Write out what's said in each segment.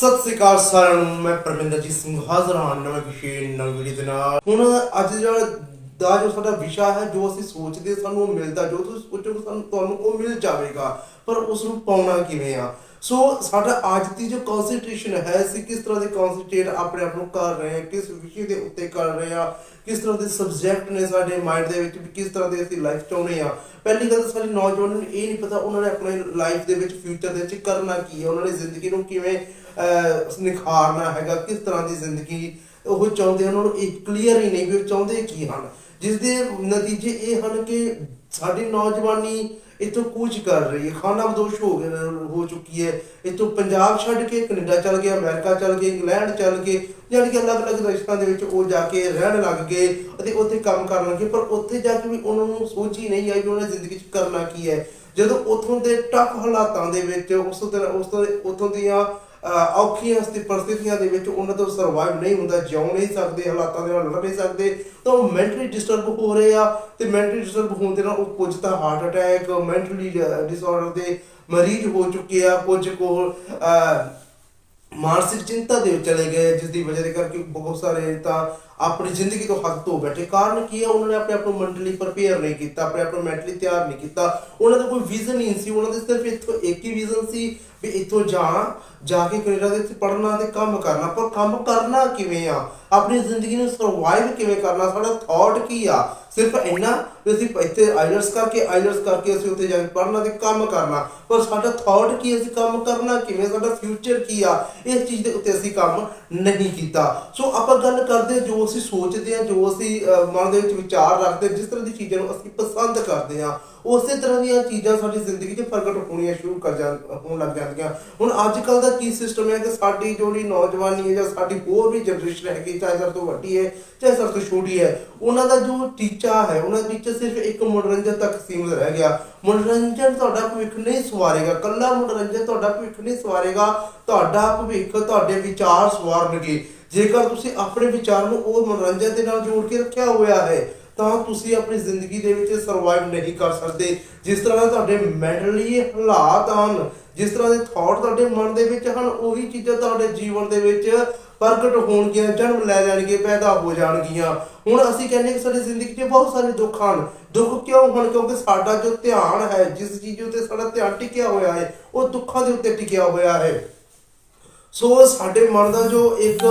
ਸਤਿ ਸ੍ਰੀ ਅਕਾਲ ਸਾਰਿਆਂ ਨੂੰ, ਮੈਂ ਪਰਮਿੰਦਰਜੀਤ ਸਿੰਘ ਹਾਜ਼ਰ ਹਾਂ ਨਵੇਂ ਵਿਸ਼ੇ ਨਵੀਂ ਵੀਡੀਓ ਦੇ ਨਾਲ। ਹੁਣ ਅੱਜ ਜਿਹੜਾ ਦਾ ਜੋ ਸਾਡਾ ਵਿਸ਼ਾ ਹੈ, ਜੋ ਅਸੀਂ ਸੋਚਦੇ ਸਾਨੂੰ ਉਹ ਮਿਲਦਾ, ਜੋ ਤੁਸੀਂ ਸੋਚੋਗੇ ਸਾਨੂੰ ਤੁਹਾਨੂੰ ਉਹ ਮਿਲ ਜਾਵੇਗਾ। ਪਰ ਉਸ ਨੂੰ ਪਾਉਣਾ ਕਿਵੇਂ ਆ? ਸੋ ਸਾਡਾ ਅੱਜ ਦੀ ਜੋ ਕਨਸੈਂਟ੍ਰੇਸ਼ਨ ਹੈ, ਅਸੀਂ ਕਿਸ ਤਰ੍ਹਾਂ ਦੇ ਕਨਸੈਂਟਰੇਟ ਆਪਣੇ ਆਪ ਨੂੰ ਕਰ ਰਹੇ ਹਾਂ, ਕਿਸ ਵਿਸ਼ੇ ਦੇ ਉੱਤੇ ਕਰ ਰਹੇ ਹਾਂ, ਕਿਸ ਤਰ੍ਹਾਂ ਦੇ ਸਬਜੈਕਟ ਨੇ ਸਾਡੇ ਮਾਈਂਡ ਦੇ ਵਿੱਚ ਕਿਸ ਤਰ੍ਹਾਂ ਦੇ ਅਸੀਂ ਲਾਈਫ ਚਾਹੁੰਦੇ ਆ ਪਹਿਲੀ ਗੱਲ ਤਾਂ ਸਾਡੇ ਨੌਜਵਾਨਾਂ ਨੂੰ ਇਹ ਨਹੀਂ ਪਤਾ, ਉਹਨਾਂ ਨੇ ਆਪਣੇ ਲਾਈਫ ਦੇ ਵਿੱਚ ਫਿਊਚਰ ਦੇ ਵਿੱਚ ਕਰਨਾ ਕੀ ਹੈ, ਉਹਨਾਂ ਨੇ ਜ਼ਿੰਦਗੀ ਨੂੰ ਕਿਵੇਂ ਨਿਖਾਰਨਾ ਹੈਗਾ, ਕਿਸ ਤਰ੍ਹਾਂ ਦੀ ਜ਼ਿੰਦਗੀ ਉਹ ਚਾਹੁੰਦੇ ਹਨ, ਉਹਨਾਂ ਨੂੰ ਇਹ ਕਲੀਅਰ ਹੀ ਨਹੀਂ ਵੀ ਉਹ ਚਾਹੁੰਦੇ ਕੀ ਹਨ। ਜਿਸ ਦੇ ਨਤੀਜੇ ਇਹ ਹਨ ਕਿ ਸਾਡੀ ਨੌਜਵਾਨੀ ਇਤੋਂ ਕੂਚ ਕਰ ਰਹੀ ਹੈ, ਖਾਨਾ ਬਦੋਸ਼ ਹੋ ਗਿਆ, ਹੋ ਚੁੱਕੀ ਹੈ। ਇਤੋਂ ਪੰਜਾਬ ਛੱਡ ਕੇ, ਕੈਨੇਡਾ ਚਲ ਗਿਆ, ਅਮਰੀਕਾ ਚਲ ਗਏ, ਇੰਗਲੈਂਡ ਚਲ ਗਏ, ਯਾਨੀ ਕਿ ਅਲੱਗ-ਅਲੱਗ ਦੇਸ਼ਾਂ ਦੇ ਵਿੱਚ ਉਹ ਜਾ ਕੇ ਰਹਿਣ ਲੱਗ ਗਏ ਅਤੇ ਉੱਥੇ ਕੰਮ ਕਰਨ ਲੱਗੇ। ਪਰ ਉੱਥੇ ਜਾ ਕੇ ਵੀ ਉਹਨਾਂ ਨੂੰ ਸੋਚ ਹੀ ਨਹੀਂ ਆਈ ਵੀ ਉਹਨਾਂ ਨੇ ਜ਼ਿੰਦਗੀ 'ਚ ਕਰਨਾ ਕੀ ਹੈ। ਜਦੋਂ ਉੱਥੋਂ ਦੇ ਟਫ ਹਾਲਾਤਾਂ ਦੇ ਵਿੱਚ, ਉਸ ਤਰ੍ਹਾਂ ਉਸ ਤੋਂ, ਉੱਥੋਂ ਦੀਆਂ ਔਖੀਆਂ ਸਥਿ ਦੇ ਵਿੱਚ ਉਹਨਾਂ ਤੋਂ ਸਰਵਾਈਵ ਨਹੀਂ ਹੁੰਦਾ, ਜਿਉ ਨਹੀਂ ਸਕਦੇ, ਹਾਲਾਤਾਂ ਦੇ ਨਾਲ ਲੜ ਨਹੀਂ ਸਕਦੇ, ਤਾਂ ਉਹ ਮੈਂਟਲੀ ਡਿਸਟਰਬ ਹੋ ਰਹੇ ਆ ਤੇ ਮੈਂਟਲੀ ਡਿਸਟਰਬ ਹੋਣ ਦੇ ਨਾਲ ਉਹ ਕੁਝ ਤਾਂ ਹਾਰਟ ਅਟੈਕ ਮੈਂਟਲੀ ਡਿਸਆਰਡਰ ਦੇ ਮਰੀਜ਼ ਹੋ ਚੁੱਕੇ ਆ, ਕੁਝ ਕੋਲ ਮਾਨਸਿਕ ਚਿੰਤਾ ਦੇ ਵਿੱਚ ਚਲੇ ਗਏ, ਜਿਸ ਦੀ ਵਜ੍ਹਾ ਦੇ ਕਰਕੇ ਬਹੁਤ ਸਾਰੇ ਤਾਂ ਆਪਣੀ ਜ਼ਿੰਦਗੀ ਤੋਂ ਹੱਥ ਧੋ ਬੈਠੇ। ਕਾਰਨ ਕੀ ਹੈ? ਉਹਨਾਂ ਨੇ ਆਪਣੇ ਆਪ ਨੂੰ ਮੈਂਟਲੀ ਪ੍ਰਪੇਅਰ ਨਹੀਂ ਕੀਤਾ, ਆਪਣੇ ਆਪ ਨੂੰ ਮੈਂਟਲੀ ਤਿਆਰ ਨਹੀਂ ਕੀਤਾ। ਉਹਨਾਂ ਦਾ ਕੋਈ ਵਿਜ਼ਨ ਨਹੀਂ ਸੀ। ਉਹਨਾਂ ਦੇ ਸਿਰਫ ਇੱਥੋਂ ਇੱਕ ਹੀ ਵਿਜ਼ਨ ਸੀ ਵੀ ਇੱਥੋਂ ਜਾਣਾ, ਜਾ ਕੇ ਕੈਨੇਡਾ ਦੇ ਵਿੱਚ ਪੜ੍ਹਨਾ ਤੇ ਕੰਮ ਕਰਨਾ। ਪਰ ਕੰਮ ਕਰਨਾ ਕਿਵੇਂ ਆ? ਆਪਣੀ ਜ਼ਿੰਦਗੀ ਨੂੰ ਸਰਵਾਈਵ ਕਿਵੇਂ ਕਰਨਾ? ਸਾਡਾ ਥਾਟ ਕੀ ਆ? ਸਿਰਫ ਇੰਨਾ ਵੀ ਅਸੀਂ ਇੱਥੇ ਆਈਲਟਸ ਕਰਕੇ ਆਈਲਟਸ ਕਰਕੇ ਅਸੀਂ ਉੱਥੇ ਜਾ ਕੇ ਪੜ੍ਹਨਾ ਤੇ ਕੰਮ ਕਰਨਾ। ਪਰ ਸਾਡਾ ਥਾਟ ਕੀ ਅਸੀਂ ਕੰਮ ਕਰਨਾ ਕਿਵੇਂ? ਸਾਡਾ ਫਿਊਚਰ ਕੀ ਆ? ਇਸ ਚੀਜ਼ ਦੇ ਉੱਤੇ ਅਸੀਂ ਕੰਮ ਨਹੀਂ ਕੀਤਾ। ਸੋ ਆਪਾਂ ਗੱਲ ਕਰਦੇ ਜੋ ਅਸੀਂ ਸੋਚਦੇ ਹਾਂ, ਜੋ ਅਸੀਂ ਮਨ ਦੇ ਵਿੱਚ ਵਿਚਾਰ ਰੱਖਦੇ ਜਿਸ ਤਰ੍ਹਾਂ ਦੀ ਚੀਜ਼ਾਂ ਨੂੰ ਅਸੀਂ ਪਸੰਦ ਕਰਦੇ ਹਾਂ, ਉਸੇ ਤਰ੍ਹਾਂ ਦੀਆਂ ਚੀਜ਼ਾਂ ਸਾਡੀ ਜ਼ਿੰਦਗੀ 'ਚ ਪ੍ਰਗਟ ਹੋਣੀਆਂ ਸ਼ੁਰੂ ਕਰ ਜਾਂ, ਹੋਣ ਲੱਗ ਜਾਂਦੀਆਂ। ਹੁਣ ਅੱਜ ਕੱਲ ਦਾ ਕੀ ਸਿਸਟਮ ਹੈ ਕਿ ਸਾਡੀ ਜਿਹੜੀ ਨੌਜਵਾਨੀ ਹੈ ਜਾਂ ਸਾਡੀ ਹੋਰ ਵੀ ਜਨਰੇਸ਼ਨ ਹੈਗੀ, ਚਾਹੇ ਸਾਡੇ ਤੋਂ ਵੱਡੀ ਹੈ, ਚਾਹੇ ਸਾਡੇ ਤੋਂ ਛੋਟੀ ਹੈ, ਉਹਨਾਂ ਦਾ ਜੋ ਟੀਚਾ ਹੈ, ਉਹਨਾਂ ਦਾ ਟੀਚਾ ਸਿਰਫ ਇੱਕ ਮਨੋਰੰਜਨ ਤੱਕ ਸੀਮਿਤ ਰਹਿ ਗਿਆ। ਮਨੋਰੰਜਨ ਤੁਹਾਡਾ ਭਵਿੱਖ ਨਹੀਂ ਸਵਾਰੇਗਾ ਕੱਲਾ ਮਨੋਰੰਜਨ ਤੁਹਾਡਾ ਭਵਿੱਖ ਨਹੀਂ ਸਵਾਰੇਗਾ, ਤੁਹਾਡਾ ਭਵਿੱਖ, ਤੁਹਾਡੇ ਵਿਚਾਰ ਸਵਾਰਨਗੇ। ਜੇਕਰ ਤੁਸੀਂ ਆਪਣੇ ਵਿਚਾਰ ਨੂੰ ਉਹ ਮਨੋਰੰਜਨ ਦੇ ਨਾਲ ਜੋੜ ਕੇ ਰੱਖਿਆ ਹੋਇਆ ਹੈ, ਤਾਂ ਤੁਸੀਂ ਆਪਣੀ ਜ਼ਿੰਦਗੀ ਦੇ ਵਿੱਚ ਸਰਵਾਈਵ ਨਹੀਂ ਕਰ ਸਕਦੇ। ਜਿਸ ਤਰ੍ਹਾਂ ਦੇ ਤੁਹਾਡੇ ਮੈਂਟਲੀ ਹਾਲਾਤ ਹਨ, ਜਿਸ ਤਰ੍ਹਾਂ ਦੇ ਥਾਟ ਤੁਹਾਡੇ ਮਨ ਦੇ ਵਿੱਚ ਹਨ, ਉਹੀ ਚੀਜ਼ਾਂ ਤੁਹਾਡੇ ਜੀਵਨ ਦੇ ਵਿੱਚ ਪ੍ਰਗਟ ਹੋਣਗੀਆਂ, ਜਨਮ ਲੈ ਜਾਣਗੇ ਪੈਦਾ ਹੋ ਜਾਣਗੀਆਂ। ਹੁਣ ਅਸੀਂ ਕਹਿੰਦੇ ਕਿ ਸਾਡੀ ਜ਼ਿੰਦਗੀ 'ਚ ਬਹੁਤ ਸਾਰੇ ਦੁੱਖ ਹਨ। ਦੁੱਖ ਕਿਉਂ ਹਨ? ਕਿਉਂਕਿ ਸਾਡਾ ਜੋ ਧਿਆਨ ਹੈ, ਜਿਸ ਚੀਜ਼ ਉੱਤੇ ਸਾਡਾ ਧਿਆਨ ਟਿਕਿਆ ਹੋਇਆ ਹੈ, ਉਹ ਦੁੱਖਾਂ ਦੇ ਉੱਤੇ ਟਿਕਿਆ ਹੋਇਆ ਹੈ। ਸੋ ਸਾਡੇ ਮਨ ਦਾ ਜੋ ਇੱਕ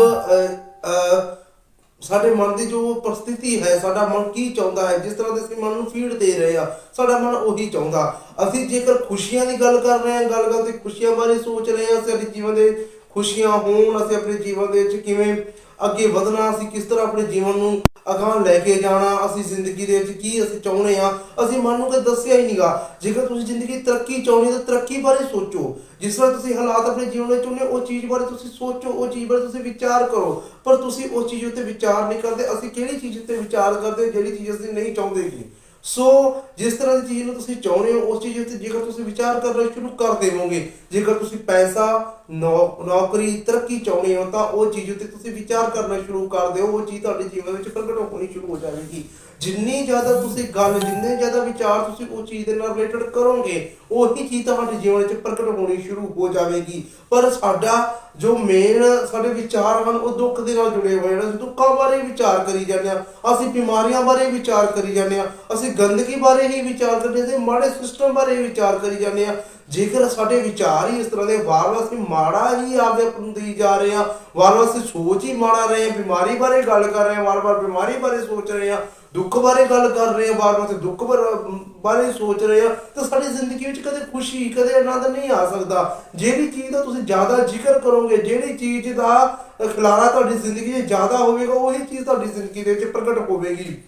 ਸਾਡੇ ਮਨ ਦੀ ਜੋ ਪਰਿਸਥਿਤੀ ਹੈ, ਸਾਡਾ ਮਨ ਕੀ ਚਾਹੁੰਦਾ ਹੈ, ਜਿਸ ਤਰ੍ਹਾਂ ਦੇ ਅਸੀਂ ਮਨ ਨੂੰ ਫੀਡ ਦੇ ਰਹੇ ਆ ਸਾਡਾ ਮਨ ਉਹੀ ਚਾਹੁੰਦਾ। ਅਸੀਂ ਜੇਕਰ ਖੁਸ਼ੀਆਂ ਦੀ ਗੱਲ ਕਰ ਰਹੇ ਹਾਂ, ਗੱਲ ਕਰਦੇ ਖੁਸ਼ੀਆਂ ਬਾਰੇ ਸੋਚ ਰਹੇ ਹਾਂ ਸਾਡੇ ਜੀਵਨ ਦੇ ਖੁਸ਼ੀਆਂ ਹੋਣ, ਅਸੀਂ ਆਪਣੇ ਜੀਵਨ ਦੇ ਵਿੱਚ ਕਿਵੇਂ ਅੱਗੇ ਵਧਣਾ ਅਸੀਂ ਕਿਸ ਤਰ੍ਹਾਂ ਆਪਣੇ ਜੀਵਨ ਨੂੰ ਅਗਾਂਹ ਲੈ ਕੇ ਜਾਣਾ ਅਸੀਂ ਜ਼ਿੰਦਗੀ ਦੇ ਵਿੱਚ ਕੀ ਅਸੀਂ ਚਾਹੁੰਦੇ ਆ ਅਸੀਂ ਮਨ ਨੂੰ ਕਦੇ ਦੱਸਿਆ ਹੀ ਨਹੀਂਗਾ। ਜੇਕਰ ਤੁਸੀਂ ਜ਼ਿੰਦਗੀ ਤਰੱਕੀ ਚਾਹੁੰਦੇ ਤਾਂ ਤਰੱਕੀ ਬਾਰੇ ਸੋਚੋ। ਜਿਸ ਤਰ੍ਹਾਂ ਤੁਸੀਂ ਹਾਲਾਤ ਆਪਣੇ ਜੀਵਨ ਵਿੱਚ ਚਾਹੁੰਦੇ ਹੋ, ਉਹ ਚੀਜ਼ ਬਾਰੇ ਤੁਸੀਂ ਸੋਚੋ ਉਹ ਚੀਜ਼ ਬਾਰੇ ਤੁਸੀਂ ਵਿਚਾਰ ਕਰੋ। ਪਰ ਤੁਸੀਂ ਉਸ ਚੀਜ਼ ਉੱਤੇ ਵਿਚਾਰ ਨਹੀਂ ਕਰਦੇ ਅਸੀਂ ਕਿਹੜੀ ਚੀਜ਼ ਉੱਤੇ ਵਿਚਾਰ ਕਰਦੇ ਜਿਹੜੀ ਚੀਜ਼ ਅਸੀਂ ਨਹੀਂ ਚਾਹੁੰਦੇ ਜੀ? ਸੋ ਜਿਸ ਤਰ੍ਹਾਂ ਦੀ ਚੀਜ਼ ਨੂੰ ਤੁਸੀਂ ਚਾਹੁੰਦੇ ਹੋ, ਉਸ ਚੀਜ਼ ਉੱਤੇ ਜੇਕਰ ਤੁਸੀਂ ਵਿਚਾਰ ਕਰਨਾ ਸ਼ੁਰੂ ਕਰ ਦੇਵੋਗੇ, ਜੇਕਰ ਤੁਸੀਂ ਪੈਸਾ, ਨੌ- ਨੌਕਰੀ, ਤਰੱਕੀ ਚਾਹੁੰਦੇ ਹੋ, ਤਾਂ ਉਹ ਚੀਜ਼ ਉੱਤੇ ਤੁਸੀਂ ਵਿਚਾਰ ਕਰਨਾ ਸ਼ੁਰੂ ਕਰ ਦਿਓ। ਉਹ ਚੀਜ਼ ਤੁਹਾਡੇ ਜੀਵਨ ਵਿੱਚ ਪ੍ਰਗਟ ਹੋਣੀ ਸ਼ੁਰੂ ਹੋ ਜਾਵੇਗੀ। ਜਿੰਨੀ ਜ਼ਿਆਦਾ ਤੁਸੀਂ ਗੱਲ, ਜਿੰਨੇ ਜ਼ਿਆਦਾ ਵਿਚਾਰ ਤੁਸੀਂ ਉਹ ਚੀਜ਼ ਦੇ ਨਾਲ ਰਿਲੇਟਡ ਕਰੋਗੇ, ਉਹੀ ਚੀਜ਼ ਤੁਹਾਡੇ ਜੀਵਨ ਵਿੱਚ ਪ੍ਰਗਟ ਹੋਣੀ ਸ਼ੁਰੂ ਹੋ ਜਾਵੇਗੀ। ਪਰ ਸਾਡਾ ਜੋ ਮੇਨ ਸਾਡੇ ਵਿਚਾਰ ਹਨ, ਉਹ ਦੁੱਖ ਦੇ ਨਾਲ ਜੁੜੇ ਹੋਏ ਹਨ। ਅਸੀਂ ਦੁੱਖਾਂ ਬਾਰੇ ਵਿਚਾਰ ਕਰੀ ਜਾਂਦੇ ਆ ਅਸੀਂ ਬਿਮਾਰੀਆਂ ਬਾਰੇ ਵਿਚਾਰ ਕਰੀ ਜਾਂਦੇ ਆ ਅਸੀਂ ਗੰਦਗੀ ਬਾਰੇ ਹੀ ਵਿਚਾਰ ਕਰਦੇ ਤੇ ਮਾੜੇ ਸਿਸਟਮ ਬਾਰੇ ਵਿਚਾਰ ਕਰੀ ਜਾਂਦੇ ਆ ਜੇਕਰ ਸਾਡੇ ਵਿਚਾਰ ਹੀ ਇਸ ਤਰ੍ਹਾਂ ਦੇ ਵਾਰ-ਵਾਰ ਅਸੀਂ ਮਾੜਾ ਹੀ ਆਪਦੇ ਆਪ ਜਾ ਰਹੇ ਆ ਵਾਰ-ਵਾਰ ਅਸੀਂ ਸੋਚ ਹੀ ਮਾੜਾ ਰਹੇ ਆ ਬਿਮਾਰੀ ਬਾਰੇ ਗੱਲ ਕਰ ਰਹੇ ਆ ਵਾਰ-ਵਾਰ ਬਿਮਾਰੀ ਬਾਰੇ ਸੋਚ ਰਹੇ ਆ ਦੁੱਖ ਬਾਰੇ ਗੱਲ ਕਰ ਰਹੇ ਆ ਵਾਰ-ਵਾਰ ਤੇ ਦੁੱਖ ਬਾਰੇ- ਸੋਚ ਰਹੇ ਆ, ਤਾਂ ਸਾਡੀ ਜ਼ਿੰਦਗੀ ਵਿੱਚ ਕਦੇ ਖੁਸ਼ੀ, ਕਦੇ ਆਨੰਦ ਨਹੀਂ ਆ ਸਕਦਾ। ਜਿਹੜੀ ਚੀਜ਼ ਦਾ ਤੁਸੀਂ ਜ਼ਿਆਦਾ ਜ਼ਿਕਰ ਕਰੋਗੇ, ਜਿਹੜੀ ਚੀਜ਼ ਦਾ ਖਿਲਾਰਾ ਤੁਹਾਡੀ ਜ਼ਿੰਦਗੀ 'ਚ ਜ਼ਿਆਦਾ ਹੋਵੇਗਾ, ਉਹੀ ਚੀਜ਼ ਤੁਹਾਡੀ ਜ਼ਿੰਦਗੀ ਦੇ ਵਿੱਚ ਪ੍ਰਗਟ ਹੋਵੇਗੀ।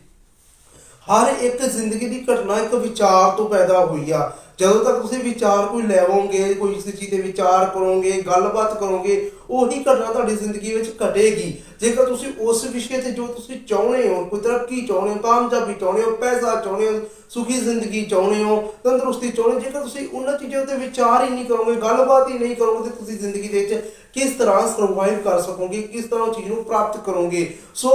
ਹਰ ਇੱਕ ਜ਼ਿੰਦਗੀ ਦੀ ਘਟਨਾ, ਇੱਕ ਵਿਚਾਰ ਤੋਂ ਪੈਦਾ ਹੋਈ ਆ। ਜਦੋਂ ਤੱਕ ਤੁਸੀਂ ਵਿਚਾਰ ਕੋਈ ਲੈਵੋਗੇ ਕੋਈ ਕਿਸੇ ਚੀਜ਼ 'ਤੇ ਵਿਚਾਰ ਕਰੋਗੇ, ਗੱਲਬਾਤ ਕਰੋਗੇ, ਉਹੀ ਘਟਨਾ ਤੁਹਾਡੀ ਜ਼ਿੰਦਗੀ ਵਿੱਚ ਘਟੇਗੀ। ਜੇਕਰ ਤੁਸੀਂ ਉਸ ਵਿਸ਼ੇ ਤੇ ਜੋ ਤੁਸੀਂ ਚਾਹੁੰਦੇ ਹੋ, ਕੋਈ ਤਰੱਕੀ ਚਾਹੁੰਦੇ ਹੋ, ਕਾਮਯਾਬੀ ਚਾਹੁੰਦੇ ਹੋ, ਪੈਸਾ ਚਾਹੁੰਦੇ ਹੋ, ਸੁਖੀ ਜ਼ਿੰਦਗੀ ਚਾਹੁੰਦੇ ਹੋ, ਤੰਦਰੁਸਤੀ ਚਾਹੁੰਦੇ ਹੋ, ਜੇਕਰ ਤੁਸੀਂ ਉਹਨਾਂ ਚੀਜ਼ਾਂ ਉੱਤੇ ਵਿਚਾਰ ਹੀ ਨਹੀਂ ਕਰੋਗੇ, ਗੱਲਬਾਤ ਹੀ ਨਹੀਂ ਕਰੋਗੇ, ਤੇ ਤੁਸੀਂ ਜ਼ਿੰਦਗੀ ਦੇ ਵਿੱਚ ਕਿਸ ਤਰ੍ਹਾਂ ਸਰਵਾਈਵ ਕਰ ਸਕੋਗੇ, ਕਿਸ ਤਰ੍ਹਾਂ ਉਹ ਚੀਜ਼ ਨੂੰ ਪ੍ਰਾਪਤ ਕਰੋਗੇ? ਸੋ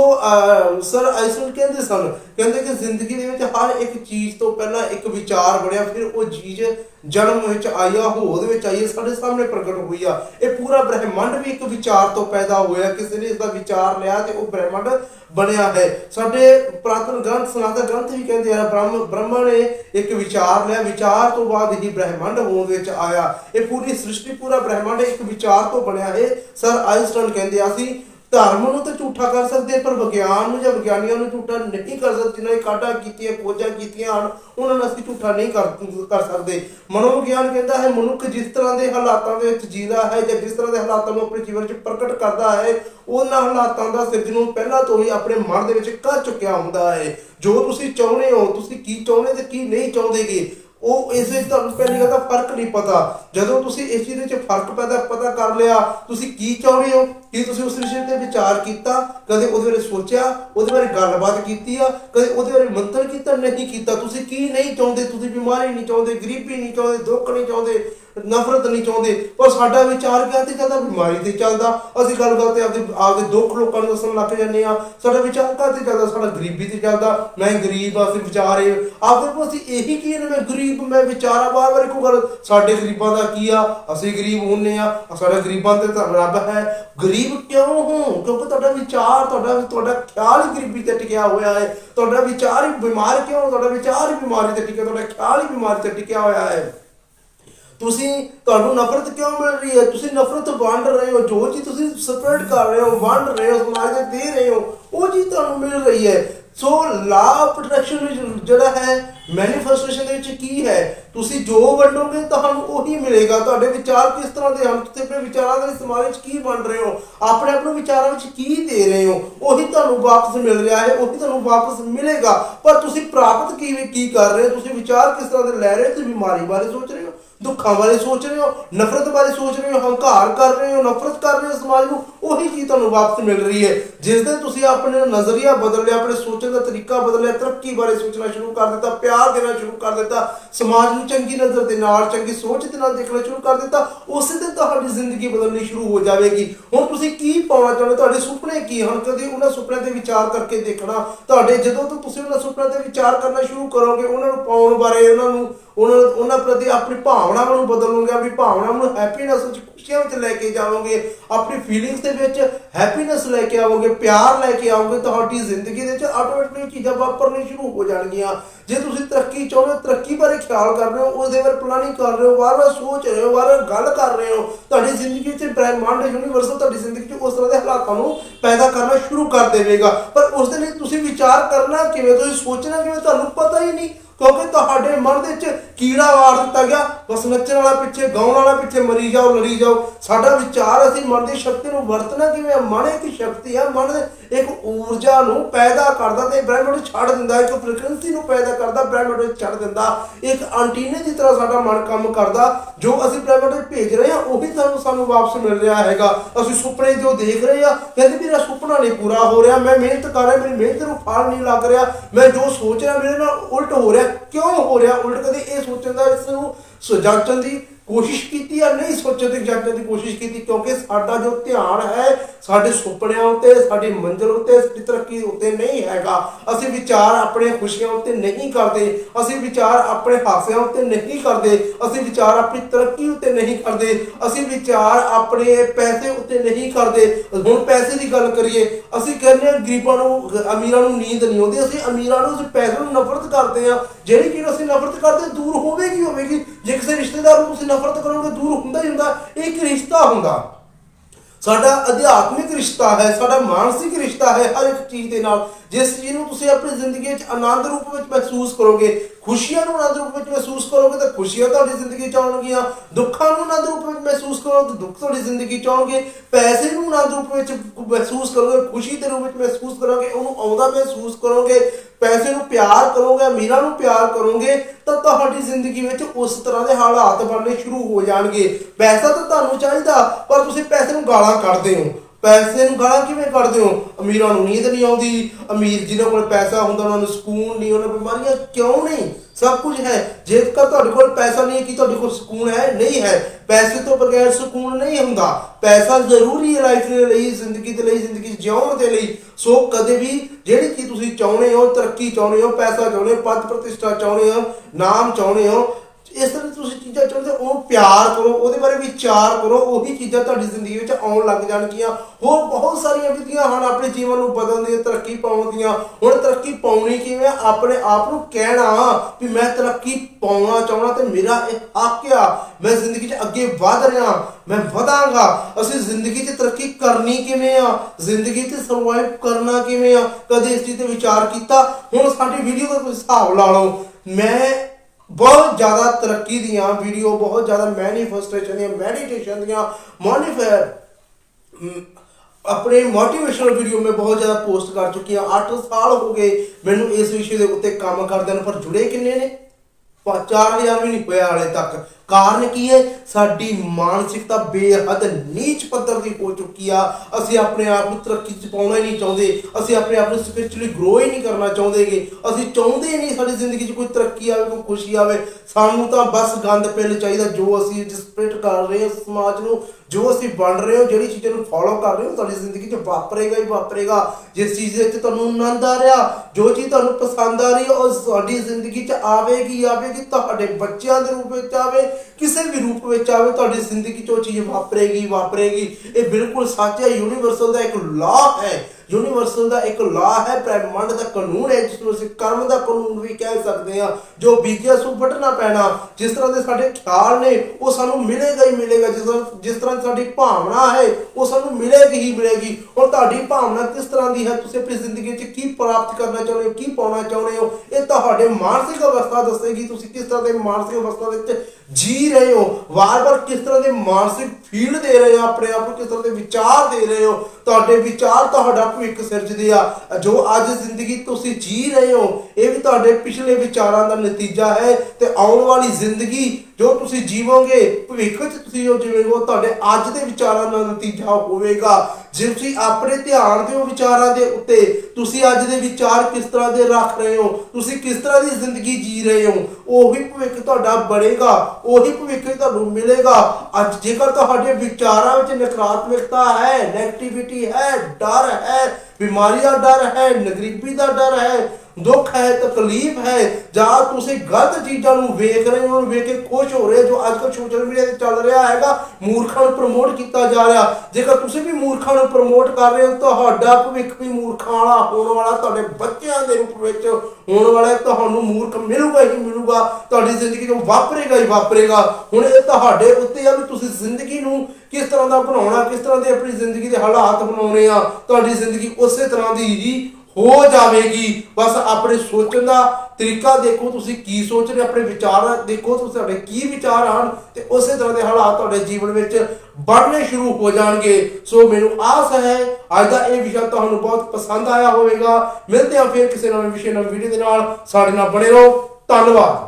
ਸਰ ਆਈਸਨ ਕਹਿੰਦੇ ਸਨ, ਕਹਿੰਦੇ ਕਿ ਜ਼ਿੰਦਗੀ ਦੇ ਵਿੱਚ ਹਰ ਇੱਕ ਚੀਜ਼ ਤੋਂ ਪਹਿਲਾਂ ਇੱਕ ਵਿਚਾਰ ਬਣਿਆ, ਫਿਰ ਉਹ ਚੀਜ਼ ਚੀਜ਼ ਜਨਮ ਵਿੱਚ ਆਈ ਹੋਂਦ ਵਿੱਚ ਆਈ ਆ, ਸਾਡੇ ਸਾਹਮਣੇ ਪ੍ਰਗਟ ਹੋਈ ਆ। ਇਹ ਪੂਰਾ ਬ੍ਰਹਿਮੰਡ ਵੀ ਇੱਕ ਵਿਚਾਰ ਤੋਂ ਪੈਦਾ ਹੋਇਆ। ਕਿਸੇ ਨੇ ਇਸ ਦਾ ਵਿਚਾਰ ਲਿਆ ਤੇ ਉਹ ਬ੍ਰਹਿਮੰਡ ਬਣਿਆ ਹੈ। ਸਾਡੇ ਪ੍ਰਾਤਨ ਗ੍ਰੰਥ, ਸਨਾਤਨ ਗ੍ਰੰਥ ਵੀ ਕਹਿੰਦੇ ਆ, ਬ੍ਰਹਮ, ਬ੍ਰਹਮਾ ਨੇ ਇੱਕ ਵਿਚਾਰ ਲਿਆ। ਵਿਚਾਰ ਤੋਂ ਬਾਅਦ ਹੀ ਬ੍ਰਹਿਮੰਡ ਹੋਂਦ ਵਿੱਚ ਆਇਆ। ਇਹ ਪੂਰੀ ਸ੍ਰਿਸ਼ਟੀ, ਪੂਰਾ ਬ੍ਰਹਿਮੰਡ ਇੱਕ ਵਿਚਾਰ ਤੋਂ ਬਣਿਆ ਹੈ। ਸਰ ਆਇਨਸਟਾਈਨ ਕਹਿੰਦੇ ਆ ਸੀ ਧਰਮ ਨੂੰ ਤਾਂ ਝੂਠਾ ਕਰ ਸਕਦੇ ਪਰ ਵਿਗਿਆਨ ਨੂੰ ਜਾਂ ਵਿਗਿਆਨੀਆਂ ਨੂੰ ਝੂਠਾ ਨਹੀਂ ਕਰ ਸਕਦੇ ਜਿਨ੍ਹਾਂ ਨੇ ਕਾਢਾਂ ਕੀਤੀਆਂ, ਖੋਜਾਂ ਕੀਤੀਆਂ ਹਨ, ਉਹਨਾਂ ਨੂੰ ਅਸੀਂ ਝੂਠਾ ਨਹੀਂ ਕਰ ਕਰ ਸਕਦੇ। ਮਨੋਵਿਗਿਆਨ ਕਹਿੰਦਾ ਹੈ, ਮਨੁੱਖ ਜਿਸ ਤਰ੍ਹਾਂ ਦੇ ਹਾਲਾਤਾਂ ਦੇ ਵਿੱਚ ਜੀਦਾ ਹੈ ਜਾਂ ਜਿਸ ਤਰ੍ਹਾਂ ਦੇ ਹਾਲਾਤਾਂ ਨੂੰ ਆਪਣੇ ਜੀਵਨ 'ਚ ਪ੍ਰਗਟ ਕਰਦਾ ਹੈ, ਉਹਨਾਂ ਹਾਲਾਤਾਂ ਦਾ ਸਿਰਜਣ ਨੂੰ ਪਹਿਲਾਂ ਤੋਂ ਹੀ ਆਪਣੇ ਮਨ ਦੇ ਵਿੱਚ ਕਰ ਚੁੱਕਿਆ ਹੁੰਦਾ ਹੈ। ਜੋ ਤੁਸੀਂ ਚਾਹੁੰਦੇ ਹੋ, ਤੁਸੀਂ ਕੀ ਚਾਹੁੰਦੇ ਤੇ ਕੀ ਨਹੀਂ ਚਾਹੁੰਦੇਗੇ ਉਹ ਇਸ ਵਿੱਚ ਤੁਹਾਨੂੰ ਪਹਿਲੀ ਗੱਲ ਤਾਂ ਫ਼ਰਕ ਨਹੀਂ ਪਤਾ। ਜਦੋਂ ਤੁਸੀਂ ਇਸ ਚੀਜ਼ ਵਿੱਚ ਫ਼ਰਕ ਪੈਦਾ ਪਤਾ ਕਰ ਲਿਆ, ਤੁਸੀਂ ਕੀ ਚਾਹੁੰਦੇ ਹੋ? ਕੀ ਤੁਸੀਂ ਉਸ ਵਿਸ਼ੇ ਤੇ ਵਿਚਾਰ ਕੀਤਾ? ਕਦੇ ਉਹਦੇ ਬਾਰੇ ਸੋਚਿਆ? ਉਹਦੇ ਬਾਰੇ ਗੱਲਬਾਤ ਕੀਤੀ ਆ? ਕਦੇ ਉਹਦੇ ਬਾਰੇ ਮੰਤਰ ਕੀਤਾ? ਨਹੀਂ ਕੀਤਾ। ਤੁਸੀਂ ਕੀ ਨਹੀਂ ਚਾਹੁੰਦੇ? ਤੁਸੀਂ ਬਿਮਾਰੀ ਨਹੀਂ ਚਾਹੁੰਦੇ, ਗਰੀਬੀ ਨਹੀਂ ਚਾਹੁੰਦੇ, ਦੁੱਖ ਨਹੀਂ ਚਾਹੁੰਦੇ। ਨਫ਼ਰਤ ਨਹੀਂ ਚਾਹੁੰਦੇ, ਪਰ ਸਾਡਾ ਵਿਚਾਰ ਕਿਆ ਤੇ ਚੱਲਦਾ ਬਿਮਾਰੀ ਤੇ ਚੱਲਦਾ। ਅਸੀਂ ਗੱਲ ਗੱਲ ਤੇ ਆਪਦੇ ਆਪਦੇ ਦੁੱਖ ਲੋਕਾਂ ਨੂੰ ਦੱਸਣ ਲੱਗ ਜਾਂਦੇ ਆ ਸਾਡਾ ਵਿਚਾਰ ਕਾਹ ਤੇ ਚੱਲਦਾ ਸਾਡਾ ਗਰੀਬੀ ਤੇ ਚੱਲਦਾ। ਮੈਂ ਗਰੀਬ ਆ ਅਸੀਂ ਵਿਚਾਰੇ ਆਪਦੇ ਕੋਲ ਅਸੀਂ ਇਹੀ ਕੀ ਨੇ ਮੈਂ ਗਰੀਬ ਮੈਂ ਵਿਚਾਰਾ ਬਾਰ ਬਾਰ ਇੱਕੋ ਗੱਲ ਸਾਡੇ ਗਰੀਬਾਂ ਦਾ ਕੀ ਆ? ਅਸੀਂ ਗਰੀਬ ਹੁੰਨੇ ਆ ਸਾਡਾ ਗਰੀਬਾਂ ਤੇ ਤਾਂ ਰੱਬ ਹੈ। ਗਰੀਬ ਕਿਉਂ ਹੋ? ਕਿਉਂਕਿ ਤੁਹਾਡਾ ਵਿਚਾਰ, ਤੁਹਾਡਾ ਤੁਹਾਡਾ ਖਿਆਲ ਹੀ ਗਰੀਬੀ ਤੇ ਟਿਕਿਆ ਹੋਇਆ ਹੈ। ਤੁਹਾਡਾ ਵਿਚਾਰ ਹੀ ਬਿਮਾਰ ਕਿਉਂ? ਤੁਹਾਡਾ ਵਿਚਾਰ ਹੀ ਬਿਮਾਰੀ ਤੇ ਟਿਕਿਆ, ਤੁਹਾਡਾ ਖਿਆਲ ਹੀ ਬਿਮਾਰੀ ਤੇ ਟਿਕਿਆ ਹੋਇਆ ਹੈ। ਤੁਸੀਂ ਤੁਹਾਨੂੰ ਨਫ਼ਰਤ ਕਿਉਂ ਮਿਲ ਰਹੀ ਹੈ? ਤੁਸੀਂ ਨਫ਼ਰਤ ਵੰਡ ਰਹੇ ਹੋ, ਜੋ ਚੀਜ਼ ਤੁਸੀਂ ਸਪਰੈਡ ਕਰ ਰਹੇ ਹੋ, ਵੰਡ ਰਹੇ ਹੋ, ਸਮਾਜ ਦੇ ਦੇ ਰਹੇ ਹੋ, ਉਹ ਚੀਜ਼ ਤੁਹਾਨੂੰ ਮਿਲ ਰਹੀ ਹੈ। ਸੋ ਲਾ ਆਫ ਜਿਹੜਾ ਹੈ ਮੈਨੀਫੈਸਟੇਸ਼ਨ ਦੇ ਵਿੱਚ ਕੀ ਹੈ? ਤੁਸੀਂ ਜੋ ਵੰਡੋਗੇ, ਤੁਹਾਨੂੰ ਉਹੀ ਮਿਲੇਗਾ। ਤੁਹਾਡੇ ਵਿਚਾਰ ਕਿਸ ਤਰ੍ਹਾਂ ਦੇ ਹਨ? ਤੁਸੀਂ ਆਪਣੇ ਵਿਚਾਰਾਂ ਦੇ ਸਮਾਜ ਵਿੱਚ ਕੀ ਵੰਡ ਰਹੇ ਹੋ? ਆਪਣੇ ਆਪਣੇ ਵਿਚਾਰਾਂ ਵਿੱਚ ਕੀ ਦੇ ਰਹੇ ਹੋ? ਉਹੀ ਤੁਹਾਨੂੰ ਵਾਪਸ ਮਿਲ ਰਿਹਾ ਹੈ, ਉਹੀ ਤੁਹਾਨੂੰ ਵਾਪਸ ਮਿਲੇਗਾ। ਪਰ ਤੁਸੀਂ ਪ੍ਰਾਪਤ ਕੀ ਕੀ ਕਰ ਰਹੇ ਹੋ? ਤੁਸੀਂ ਵਿਚਾਰ ਕਿਸ ਤਰ੍ਹਾਂ ਦੇ ਲੈ ਰਹੇ ਹੋ? ਤੁਸੀਂ ਬਿਮਾਰੀ ਬਾਰੇ ਸੋਚ ਰਹੇ ਹੋ? ਦੁੱਖਾਂ ਬਾਰੇ ਸੋਚ ਰਹੇ ਹੋ, ਨਫ਼ਰਤ ਬਾਰੇ ਸੋਚ ਰਹੇ ਹੋ, ਹੰਕਾਰ ਕਰ ਰਹੇ ਹੋ, ਨਫ਼ਰਤ ਕਰ ਰਹੇ ਹੋ ਸਮਾਜ ਨੂੰ, ਉਹੀ ਚੀਜ਼ ਤੁਹਾਨੂੰ ਵਾਪਸ ਮਿਲ ਰਹੀ ਹੈ। ਜਿਸ ਦਿਨ ਤੁਸੀਂ ਆਪਣੇ ਨਜ਼ਰੀਆ ਬਦਲ ਲਿਆ, ਆਪਣੇ ਸੋਚਣ ਦਾ ਤਰੀਕਾ ਬਦਲ ਲਿਆ, ਤਰੱਕੀ ਬਾਰੇ ਸੋਚਣਾ ਸ਼ੁਰੂ ਕਰ ਦਿੱਤਾ, ਪਿਆਰ ਦੇਣਾ ਸ਼ੁਰੂ ਕਰ ਦਿੱਤਾ, ਸਮਾਜ ਨੂੰ ਚੰਗੀ ਨਜ਼ਰ ਦੇ ਨਾਲ, ਚੰਗੀ ਸੋਚ ਦੇ ਨਾਲ ਦੇਖਣਾ ਸ਼ੁਰੂ ਕਰ ਦਿੱਤਾ, ਉਸੇ ਦਿਨ ਤੁਹਾਡੀ ਜ਼ਿੰਦਗੀ ਬਦਲਣੀ ਸ਼ੁਰੂ ਹੋ ਜਾਵੇਗੀ। ਹੁਣ ਤੁਸੀਂ ਕੀ ਪਾਉਣਾ ਚਾਹੁੰਦੇ ਤੁਹਾਡੇ ਸੁਪਨੇ ਕੀ ਹਨ? ਕਦੇ ਉਹਨਾਂ ਸੁਪਨਿਆਂ ਤੇ ਵਿਚਾਰ ਕਰਕੇ ਦੇਖਣਾ। ਤੁਹਾਡੇ ਜਦੋਂ ਤੋਂ ਤੁਸੀਂ ਉਹਨਾਂ ਸੁਪਨਿਆਂ ਤੇ ਵਿਚਾਰ ਕਰਨਾ ਸ਼ੁਰੂ ਕਰੋਗੇ, ਉਹਨਾਂ ਨੂੰ ਪਾਉਣ ਬਾਰੇ, ਉਹਨਾਂ ਨੂੰ ਉਹਨਾਂ ਉਹਨਾਂ ਪ੍ਰਤੀ ਆਪਣੀ ਭਾਵਨਾਵਾਂ ਨੂੰ ਬਦਲੋਗੇ, ਆਪਣੀ ਭਾਵਨਾਵਾਂ ਨੂੰ ਹੈਪੀਨੈਸ ਵਿੱਚ, ਖੁਸ਼ੀਆਂ ਵਿੱਚ ਲੈ ਕੇ ਜਾਵੋਗੇ, ਆਪਣੀ ਫੀਲਿੰਗਸ ਦੇ ਵਿੱਚ ਹੈਪੀਨੈਸ ਲੈ ਕੇ ਆਵੋਗੇ, ਪਿਆਰ ਲੈ ਕੇ ਆਵੋਗੇ, ਤੁਹਾਡੀ ਜ਼ਿੰਦਗੀ ਦੇ ਵਿੱਚ ਆਟੋਮੈਟਿਕਲੀ ਚੀਜ਼ਾਂ ਵਾਪਰਨੀ ਸ਼ੁਰੂ ਹੋ ਜਾਣਗੀਆਂ। ਜੇ ਤੁਸੀਂ ਤਰੱਕੀ ਚਾਹੁੰਦੇ ਹੋ, ਤਰੱਕੀ ਬਾਰੇ ਖਿਆਲ ਕਰ ਰਹੇ ਹੋ, ਉਹਦੇ ਬਾਰੇ ਪਲਾਨਿੰਗ ਕਰ ਰਹੇ ਹੋ, ਵਾਰ-ਵਾਰ ਸੋਚ ਰਹੇ ਹੋ, ਵਾਰ-ਵਾਰ ਗੱਲ ਕਰ ਰਹੇ ਹੋ, ਤੁਹਾਡੀ ਜ਼ਿੰਦਗੀ ਵਿੱਚ ਬ੍ਰਹਿਮੰਡ ਯੂਨੀਵਰਸ ਤੁਹਾਡੀ ਜ਼ਿੰਦਗੀ 'ਚ ਉਸ ਤਰ੍ਹਾਂ ਦੇ ਹਾਲਾਤਾਂ ਨੂੰ ਪੈਦਾ ਕਰਨਾ ਸ਼ੁਰੂ ਕਰ ਦੇਵੇਗਾ। ਪਰ ਉਸ ਦੇ ਲਈ ਤੁਸੀਂ ਵਿਚਾਰ ਕਰਨਾ ਕਿਵੇਂ, ਤੁਸੀਂ ਸੋਚਣਾ ਕਿਵੇਂ, ਤੁਹਾਨੂੰ ਪਤਾ ਹੀ ਨਹੀਂ। ਕਿਉਂਕਿ ਤੁਹਾਡੇ ਮਨ ਦੇ ਵਿੱਚ ਕੀੜਾ ਵਾੜ ਦਿੱਤਾ ਗਿਆ, ਬਸ ਨੱਚਣ ਵਾਲਾ ਪਿੱਛੇ, ਗਾਉਣ ਵਾਲਾ ਪਿੱਛੇ ਮਰੀ ਜਾਓ, ਲੜੀ ਜਾਓ ਸਾਡਾ ਵਿਚਾਰ ਅਸੀਂ ਮਨ ਦੀ ਸ਼ਕਤੀ ਨੂੰ ਵਰਤਣਾ ਕਿਵੇਂ ਹੈ? ਮਨ ਇੱਕ ਸ਼ਕਤੀ ਹੈ ਮਨ ਇੱਕ ਊਰਜਾ ਨੂੰ ਪੈਦਾ ਕਰਦਾ ਤੇ ਬ੍ਰਹਿਮੰਡ ਨੂੰ ਛੱਡ ਦਿੰਦਾ, ਇੱਕ ਫ੍ਰੀਕੁਐਂਸੀ ਨੂੰ ਪੈਦਾ ਕਰਦਾ ਬ੍ਰਹਿਮੰਡ ਵਿੱਚ ਛੱਡ ਦਿੰਦਾ। ਇੱਕ ਐਂਟੀਨੇ ਦੀ ਤਰ੍ਹਾਂ ਸਾਡਾ ਮਨ ਕੰਮ ਕਰਦਾ, ਜੋ ਅਸੀਂ ਬ੍ਰਹਿਮੰਡ ਵਿੱਚ ਭੇਜ ਰਹੇ ਹਾਂ, ਉਹੀ ਸਾਨੂੰ ਸਾਨੂੰ ਵਾਪਸ ਮਿਲ ਰਿਹਾ ਹੈਗਾ। ਅਸੀਂ ਸੁਪਨੇ ਜੋ ਦੇਖ ਰਹੇ ਹਾਂ, ਕਹਿੰਦੇ ਮੇਰਾ ਸੁਪਨਾ ਨਹੀਂ ਪੂਰਾ ਹੋ ਰਿਹਾ, ਮੈਂ ਮਿਹਨਤ ਕਰ ਰਿਹਾ, ਮੇਰੀ ਮਿਹਨਤ ਨੂੰ ਫਲ ਨਹੀਂ ਲੱਗ ਰਿਹਾ। ਮੈਂ ਜੋ ਸੋਚ ਰਿਹਾ, ਮੇਰੇ ਨਾਲ ਉਲਟ ਹੋ ਰਿਹਾ। ਕਿਉਂ ਹੋ ਰਿਹਾ? ਉਲਟ ਕਦੇ ਇਹ ਸੋਚਣ ਦਾ ਇਸ ਨੂੰ ਸੁਜਾਚਣ ਦੀ ਕੋਸ਼ਿਸ਼ ਕੀਤੀ ਜਾਂ ਨਹੀਂ ਸੋਚਣ ਦੀ ਜਾਣਨ ਦੀ ਕੋਸ਼ਿਸ਼ ਕੀਤੀ, ਕਿਉਂਕਿ ਸਾਡਾ ਜੋ ਧਿਆਨ ਹੈ, ਸਾਡੇ ਸੁਪਨਿਆਂ ਉੱਤੇ, ਸਾਡੀ ਮੰਜ਼ਿਲ ਉੱਤੇ, ਸਾਡੀ ਤਰੱਕੀ ਉੱਤੇ ਨਹੀਂ ਹੈਗਾ। ਅਸੀਂ ਵਿਚਾਰ ਆਪਣੇ ਖੁਸ਼ੀਆਂ ਉੱਤੇ ਨਹੀਂ ਕਰਦੇ, ਅਸੀਂ ਵਿਚਾਰ ਆਪਣੇ ਹਾਸਿਆਂ ਉੱਤੇ ਨਹੀਂ ਕਰਦੇ, ਅਸੀਂ ਵਿਚਾਰ ਆਪਣੀ ਤਰੱਕੀ ਉੱਤੇ ਨਹੀਂ ਕਰਦੇ, ਅਸੀਂ ਵਿਚਾਰ ਆਪਣੇ ਪੈਸੇ ਉੱਤੇ ਨਹੀਂ ਕਰਦੇ। ਹੁਣ ਪੈਸੇ ਦੀ ਗੱਲ ਕਰੀਏ, ਅਸੀਂ ਕਹਿੰਦੇ ਹਾਂ ਗਰੀਬਾਂ ਨੂੰ, ਅਮੀਰਾਂ ਨੂੰ ਨੀਂਦ ਨਹੀਂ ਆਉਂਦੀ, ਅਸੀਂ ਅਮੀਰਾਂ ਨੂੰ, ਅਸੀਂ ਪੈਸੇ ਨੂੰ ਨਫ਼ਰਤ ਕਰਦੇ ਹਾਂ। ਜਿਹੜੀ ਕਿ ਅਸੀਂ ਨਫ਼ਰਤ ਕਰਦੇ, ਦੂਰ ਹੋਵੇਗੀ ਹੋਵੇਗੀ। ਜੇ ਕਿਸੇ ਰਿਸ਼ਤੇਦਾਰ ਨੂੰ ਤੁਸੀਂ ਨਫ਼ਰਤ ਕਰੋਗੇ ਦੂਰ ਹੁੰਦਾ ਹੀ ਹੁੰਦਾ, ਇਹ ਇੱਕ ਰਿਸ਼ਤਾ ਹੁੰਦਾ। ਸਾਡਾ ਅਧਿਆਤਮਿਕ ਰਿਸ਼ਤਾ ਹੈ, ਸਾਡਾ ਮਾਨਸਿਕ ਰਿਸ਼ਤਾ ਹੈ ਹਰ ਇੱਕ ਚੀਜ਼ ਦੇ ਨਾਲ। ਜਿਸ ਚੀਜ਼ ਨੂੰ ਤੁਸੀਂ ਆਪਣੀ ਜ਼ਿੰਦਗੀ ਵਿੱਚ ਆਨੰਦ ਰੂਪ ਵਿੱਚ ਮਹਿਸੂਸ ਕਰੋਗੇ ਖੁਸ਼ੀਆਂ ਨੂੰ ਆਨੰਦ ਰੂਪ ਵਿੱਚ ਮਹਿਸੂਸ ਕਰੋਗੇ ਤਾਂ ਖੁਸ਼ੀਆਂ ਤੁਹਾਡੀ ਜ਼ਿੰਦਗੀ ਚ ਆਉਣਗੀਆਂ, ਦੁੱਖਾਂ ਨੂੰ ਆਨੰਦ ਰੂਪ ਵਿੱਚ ਮਹਿਸੂਸ ਕਰੋਗੇ ਤਾਂ ਦੁੱਖ ਤੁਹਾਡੀ ਜ਼ਿੰਦਗੀ ਚ ਆਉਣਗੇ, ਪੈਸੇ ਨੂੰ ਆਨੰਦ ਰੂਪ ਵਿੱਚ ਮਹਿਸੂਸ ਕਰੋਗੇ, ਖੁਸ਼ੀ ਦੇ ਰੂਪ ਵਿੱਚ ਮਹਿਸੂਸ ਕਰੋਗੇ, ਉਹਨੂੰ ਆਉਂਦਾ ਮਹਿਸੂਸ ਕਰੋਗੇ, ਪੈਸੇ ਨੂੰ ਪਿਆਰ ਕਰੋਗੇ, ਅਮੀਰਾਂ ਨੂੰ ਪਿਆਰ ਕਰੋਗੇ, ਤਾਂ ਤੁਹਾਡੀ ਜ਼ਿੰਦਗੀ ਵਿੱਚ ਉਸ ਤਰ੍ਹਾਂ ਦੇ ਹਾਲਾਤ ਬਣਨੇ ਸ਼ੁਰੂ ਹੋ ਜਾਣਗੇ। ਪੈਸਾ ਤਾਂ ਤੁਹਾਨੂੰ ਚਾਹੀਦਾ, ਪਰ ਤੁਸੀਂ ਪੈਸੇ ਨੂੰ ਗਾਲਾਂ ਕੱਢਦੇ ਹੋ। ਪੈਸੇ ਨੂੰ ਗਾਲਾਂ ਕਿਵੇਂ ਕੱਢਦੇ ਹੋ? ਅਮੀਰਾਂ ਨੂੰ ਨੀਂਦ ਨਹੀਂ ਆਉਂਦੀ। ਅਮੀਰ ਜਿਹਨਾਂ ਕੋਲ ਪੈਸਾ ਹੁੰਦਾ, ਉਹਨਾਂ ਨੂੰ ਸਕੂਨ ਨਹੀਂ, ਉਹਨਾਂ ਬਿਮਾਰੀਆਂ ਕਿਉਂ ਨਹੀਂ? ਸਭ ਕੁਝ ਹੈ। ਜੇਕਰ ਤੁਹਾਡੇ ਕੋਲ ਪੈਸਾ ਨਹੀਂ ਹੈ ਕਿ ਤੁਹਾਡੇ ਕੋਲ ਸਕੂਨ ਹੈ? ਨਹੀਂ ਹੈ। ਪੈਸੇ ਤੋਂ ਬਗੈਰ ਸਕੂਨ ਨਹੀਂ ਹੁੰਦਾ। ਪੈਸਾ ਜ਼ਰੂਰੀ ਹੈ ਲਾਈਫ ਦੇ ਲਈ, ਜ਼ਿੰਦਗੀ ਦੇ ਲਈ, ਜ਼ਿੰਦਗੀ ਜਿਉਣ ਦੇ ਲਈ। ਸੋ ਕਦੇ ਵੀ ਜਿਹੜੀ ਕਿ ਤੁਸੀਂ ਚਾਹੁੰਦੇ ਹੋ, ਤਰੱਕੀ ਚਾਹੁੰਦੇ ਹੋ, ਪੈਸਾ ਚਾਹੁੰਦੇ ਹੋ, ਪਦ ਪ੍ਰਤਿਸ਼ਠਾ ਚਾਹੁੰਦੇ ਹੋ, ਨਾਮ ਚਾਹੁੰਦੇ ਹੋ ਇਸ ਤਰ੍ਹਾਂ ਤੁਸੀਂ ਚੀਜ਼ਾਂ ਚਾਹੁੰਦੇ ਹੋ, ਉਹਨੂੰ ਪਿਆਰ ਕਰੋ ਉਹਦੇ ਬਾਰੇ ਵਿਚਾਰ ਕਰੋ ਉਹੀ ਚੀਜ਼ਾਂ ਤੁਹਾਡੀ ਜ਼ਿੰਦਗੀ ਵਿੱਚ ਆਉਣ ਲੱਗ ਜਾਣਗੀਆਂ। ਹੋਰ ਬਹੁਤ ਸਾਰੀਆਂ ਵਿਧੀਆਂ ਹਨ ਆਪਣੇ ਜੀਵਨ ਨੂੰ ਬਦਲਣ ਦੀਆਂ ਤਰੱਕੀ ਪਾਉਣ ਦੀਆਂ। ਹੁਣ ਤਰੱਕੀ ਪਾਉਣੀ ਕਿਵੇਂ ਆਪਣੇ ਆਪ ਨੂੰ ਕਹਿਣਾ ਵੀ ਮੈਂ ਤਰੱਕੀ ਪਾਉਣਾ ਚਾਹੁੰਦਾ ਤੇ ਮੇਰਾ ਇਹ ਹੱਕ ਆ। ਮੈਂ ਜ਼ਿੰਦਗੀ 'ਚ ਅੱਗੇ ਵਧ ਰਿਹਾ ਮੈਂ ਵਧਾਂਗਾ। ਅਸੀਂ ਜ਼ਿੰਦਗੀ 'ਚ ਤਰੱਕੀ ਕਰਨੀ ਕਿਵੇਂ ਆ? ਜ਼ਿੰਦਗੀ 'ਚ ਸਰਵਾਈਵ ਕਰਨਾ ਕਿਵੇਂ ਆ? ਕਦੇ ਇਸ ਚੀਜ਼ ਤੇ ਵਿਚਾਰ ਕੀਤਾ? ਹੁਣ ਸਾਡੀ ਵੀਡੀਓ ਦਾ ਤੁਸੀਂ ਹਿਸਾਬ ਲਾ ਲਓ। ਮੈਂ ਬਹੁਤ ਜ਼ਿਆਦਾ ਤਰੱਕੀ ਦੀਆਂ ਵੀਡੀਓ ਬਹੁਤ ਜ਼ਿਆਦਾ ਮੈਨੀਫੈਸਟੇਸ਼ਨ ਦੀਆਂ ਮੈਡੀਟੇਸ਼ਨ ਦੀਆਂ ਮੋਨੀਫੈ ਮ, ਆਪਣੇ ਮੋਟੀਵੇਸ਼ਨਲ ਵੀਡੀਓ ਮੈਂ ਬਹੁਤ ਜ਼ਿਆਦਾ ਪੋਸਟ ਕਰ ਚੁੱਕੀ ਹਾਂ। 8 ਸਾਲ ਹੋ ਗਏ ਮੈਨੂੰ ਇਸ ਵਿਸ਼ੇ ਦੇ ਉੱਤੇ ਕੰਮ ਕਰਦਿਆਂ ਨੂੰ ਪਰ ਜੁੜੇ ਕਿੰਨੇ ਨੇ? 4000 ਵੀ ਨਹੀਂ ਹੋਇਆ ਹਾਲੇ ਤੱਕ। ਕਾਰਨ ਕੀ ਹੈ ਸਾਡੀ ਮਾਨਸਿਕਤਾ ਬੇਹੱਦ ਨੀਚ ਪੱਧਰ ਦੀ ਹੋ ਚੁੱਕੀ ਆ। ਅਸੀਂ ਆਪਣੇ ਆਪ ਨੂੰ ਤਰੱਕੀ ਚ ਪਾਉਣਾ ਹੀ ਨਹੀਂ ਚਾਹੁੰਦੇ। ਅਸੀਂ ਆਪਣੇ ਆਪ ਨੂੰ ਸਪਿਰਚੁਅਲੀ ਗਰੋ ਹੀ ਨਹੀਂ ਕਰਨਾ ਚਾਹੁੰਦੇਗੇ। ਅਸੀਂ ਚਾਹੁੰਦੇ ਹੀ ਨਹੀਂ ਸਾਡੀ ਜ਼ਿੰਦਗੀ 'ਚ ਕੋਈ ਤਰੱਕੀ ਆਵੇ, ਕੋਈ ਖੁਸ਼ੀ ਆਵੇ। ਸਾਨੂੰ ਤਾਂ ਬਸ ਗੰਦ ਪਿੱਲ ਚਾਹੀਦਾ ਜੋ ਅਸੀਂ ਜਿਸਪਿਰਟ ਕਰ ਰਹੇ ਹਾਂ ਸਮਾਜ ਨੂੰ। ਜੋ ਅਸੀਂ ਬਣ ਰਹੇ ਹੋ, ਜਿਹੜੀ ਚੀਜ਼ਾਂ ਨੂੰ ਫੋਲੋ ਕਰ ਰਹੇ ਹੋ ਤੁਹਾਡੀ ਜ਼ਿੰਦਗੀ 'ਚ ਵਾਪਰੇਗਾ ਹੀ ਵਾਪਰੇਗਾ। ਜਿਸ ਚੀਜ਼ ਵਿੱਚ ਤੁਹਾਨੂੰ ਆਨੰਦ ਆ ਰਿਹਾ, ਜੋ ਚੀਜ਼ ਤੁਹਾਨੂੰ ਪਸੰਦ ਆ ਰਹੀ ਹੈ ਉਹ ਤੁਹਾਡੀ ਜ਼ਿੰਦਗੀ 'ਚ ਆਵੇਗੀ ਆਵੇਗੀ, ਤੁਹਾਡੇ ਬੱਚਿਆਂ ਦੇ ਰੂਪ ਵਿੱਚ ਆਵੇ, ਕਿਸੇ ਵੀ ਰੂਪ ਵਿੱਚ ਆਵੇ, ਤੁਹਾਡੀ ਜ਼ਿੰਦਗੀ 'ਚ ਉਹ ਚੀਜ਼ ਵਾਪਰੇਗੀ ਵਾਪਰੇਗੀ। ਇਹ ਬਿਲਕੁਲ ਸੱਚ ਹੈ ਯੂਨੀਵਰਸਲ ਦਾ ਇੱਕ ਲਾਅ ਹੈ। ਯੂਨੀਵਰਸਲ ਦਾ ਇੱਕ ਲਾਅ ਹੈ ਬ੍ਰਹਿਮੰਡ ਦਾ ਕਾਨੂੰਨ ਹੈ, ਜਿਸ ਨੂੰ ਅਸੀਂ ਕਰਮ ਦਾ ਕਾਨੂੰਨ ਵੀ ਕਹਿ ਸਕਦੇ ਹਾਂ, ਜੋ ਬੀਜਿਆ ਸੋ ਵੱਢਣਾ ਪੈਣਾ, ਜਿਸ ਤਰ੍ਹਾਂ ਦੇ ਸਾਡੇ ਖਿਆਲ ਨੇ, ਉਹ ਸਾਨੂੰ ਮਿਲੇਗਾ ਹੀ ਮਿਲੇਗਾ, ਜਿਸ ਤਰ੍ਹਾਂ ਜਿਸ ਤਰ੍ਹਾਂ ਦੀ ਸਾਡੀ ਭਾਵਨਾ ਹੈ, ਉਹ ਸਾਨੂੰ ਮਿਲੇਗੀ ਹੀ ਮਿਲੇਗੀ। ਔਰ ਤੁਹਾਡੀ ਭਾਵਨਾ ਕਿਸ ਤਰ੍ਹਾਂ ਦੀ ਹੈ? ਤੁਸੀਂ ਆਪਣੀ ਜ਼ਿੰਦਗੀ ਵਿੱਚ ਕੀ ਪ੍ਰਾਪਤ ਕਰਨਾ ਚਾਹੁੰਦੇ ਹੋ, ਕੀ ਪਾਉਣਾ ਚਾਹੁੰਦੇ ਹੋ? ਇਹ ਤੁਹਾਡੇ ਮਾਨਸਿਕ ਅਵਸਥਾ ਦੱਸੇਗੀ। ਤੁਸੀਂ ਕਿਸ ਤਰ੍ਹਾਂ ਦੇ ਮਾਨਸਿਕ ਅਵਸਥਾ ਵਿੱਚ ਜੀ ਰਹੇ ਹੋ? ਵਾਰ-ਵਾਰ ਕਿਸ ਤਰ੍ਹਾਂ ਦੇ ਮਾਨਸਿਕ ਫੀਲ ਦੇ ਰਹੇ ਹੋ? ਆਪਣੇ ਆਪ ਨੂੰ ਕਿਸ ਤਰ੍ਹਾਂ ਦੇ ਵਿਚਾਰ ਦੇ ਰਹੇ ਹੋ? ਤੁਹਾਡੇ ਵਿਚਾਰ ਤੁਹਾਡਾ ਭਵਿੱਖ ਸਿਰਜਦੇ ਆ। ਜੋ ਅੱਜ ਜ਼ਿੰਦਗੀ ਤੁਸੀਂ ਜੀ ਰਹੇ ਹੋ, ਇਹ ਵੀ ਤੁਹਾਡੇ ਪਿਛਲੇ ਵਿਚਾਰਾਂ ਦਾ ਨਤੀਜਾ ਹੈ ਤੇ ਆਉਣ ਵਾਲੀ ਜ਼ਿੰਦਗੀ ਜੋ ਤੁਸੀਂ ਜੀਵੋਗੇ, ਭਵਿੱਖ 'ਚ ਤੁਸੀਂ ਜੋ ਜੀਵੋਗੇ ਤੁਹਾਡੇ ਅੱਜ ਦੇ ਵਿਚਾਰਾਂ ਦਾ ਨਤੀਜਾ ਹੋਵੇਗਾ। ਜੇ ਤੁਸੀਂ ਆਪਣੇ ਧਿਆਨ ਦਿਓ ਵਿਚਾਰਾਂ ਦੇ ਉੱਤੇ ਤੁਸੀਂ ਅੱਜ ਦੇ ਵਿਚਾਰ ਕਿਸ ਤਰ੍ਹਾਂ ਦੇ ਰੱਖ ਰਹੇ ਹੋ, ਤੁਸੀਂ ਕਿਸ ਤਰ੍ਹਾਂ ਦੀ ਜ਼ਿੰਦਗੀ ਜੀ ਰਹੇ ਹੋ ਉਹੀ ਭਵਿੱਖ ਤੁਹਾਡਾ ਬਣੇਗਾ ਉਹੀ ਭਵਿੱਖ ਤੁਹਾਨੂੰ ਮਿਲੇਗਾ। ਅੱਜ ਜੇਕਰ ਤੁਹਾਡੇ ਵਿਚਾਰਾਂ ਵਿੱਚ ਨਕਾਰਾਤਮਕਤਾ ਹੈ ਨੈਗੇਟਿਵਿਟੀ ਹੈ ਡਰ ਹੈ ਬਿਮਾਰੀ ਦਾ ਡਰ ਹੈ ਨਗਰੀਬੀ ਦਾ ਡਰ ਹੈ ਦੁੱਖ ਹੈ ਤਕਲੀਫ ਹੈ ਜਾਂ ਤੁਸੀਂ ਗਲਤ ਚੀਜ਼ਾਂ ਨੂੰ ਵੇਖ ਰਹੇ ਹੋ ਵੇਖ ਕੇ ਖੁਸ਼ ਹੋ ਰਹੇ ਹੋ, ਜੋ ਅੱਜ ਕੱਲ੍ਹ ਸੋਸ਼ਲ ਮੀਡੀਆ ਤੇ ਚੱਲ ਰਿਹਾ ਹੈਗਾ ਮੂਰਖਾਂ ਨੂੰ ਪ੍ਰਮੋਟ ਕੀਤਾ ਜਾ ਰਿਹਾ। ਜੇਕਰ ਤੁਸੀਂ ਵੀ ਮੂਰਖਾਂ ਨੂੰ ਪ੍ਰਮੋਟ ਕਰ ਰਹੇ ਹੋ ਤੁਹਾਡਾ ਭਵਿੱਖ ਵੀ ਮੂਰਖਾਂ ਵਾਲਾ ਹੋਣ ਵਾਲਾ ਤੁਹਾਡੇ ਬੱਚਿਆਂ ਦੇ ਰੂਪ ਵਿੱਚ ਹੋਣ ਵਾਲਾ ਤੁਹਾਨੂੰ ਮੂਰਖ ਮਿਲੂਗਾ ਹੀ ਮਿਲੂਗਾ। ਤੁਹਾਡੀ ਜ਼ਿੰਦਗੀ 'ਚ ਵਾਪਰੇਗਾ ਹੀ ਵਾਪਰੇਗਾ। ਹੁਣ ਇਹ ਤੁਹਾਡੇ ਉੱਤੇ ਆ ਵੀ ਤੁਸੀਂ ਜ਼ਿੰਦਗੀ ਨੂੰ ਕਿਸ ਤਰ੍ਹਾਂ ਦਾ ਬਣਾਉਣਾ, ਕਿਸ ਤਰ੍ਹਾਂ ਦੇ ਆਪਣੀ ਜ਼ਿੰਦਗੀ ਦੇ ਹਾਲਾਤ ਬਣਾਉਣੇ ਆ, ਤੁਹਾਡੀ ਜ਼ਿੰਦਗੀ ਉਸੇ ਤਰ੍ਹਾਂ ਦੀ ਹੀ ਹੋ ਜਾਵੇਗੀ। ਬਸ ਆਪਣੇ ਸੋਚਣ ਦਾ ਤਰੀਕਾ ਦੇਖੋ ਤੁਸੀਂ ਕੀ ਸੋਚ ਰਹੇ, ਆਪਣੇ ਵਿਚਾਰ ਦੇਖੋ ਤੁਸੀਂ ਤੁਹਾਡੇ ਕੀ ਵਿਚਾਰ ਹਨ ਤੇ ਉਸੇ ਤਰ੍ਹਾਂ ਦੇ ਹਾਲਾਤ ਤੁਹਾਡੇ ਜੀਵਨ ਵਿੱਚ ਬਣਨੇ ਸ਼ੁਰੂ ਹੋ ਜਾਣਗੇ। ਸੋ ਮੈਨੂੰ ਆਸ ਹੈ, ਅੱਜ ਦਾ ਇਹ ਵਿਸ਼ਾ ਤੁਹਾਨੂੰ ਬਹੁਤ ਪਸੰਦ ਆਇਆ ਹੋਵੇਗਾ। ਮਿਲਦੇ ਹਾਂ ਫਿਰ ਕਿਸੇ ਨਵੇਂ ਵਿਸ਼ੇ ਨਵੇਂ ਵੀਡੀਓ ਦੇ ਨਾਲ। ਸਾਡੇ ਨਾਲ ਬਣੇ ਰਹੋ। ਧੰਨਵਾਦ।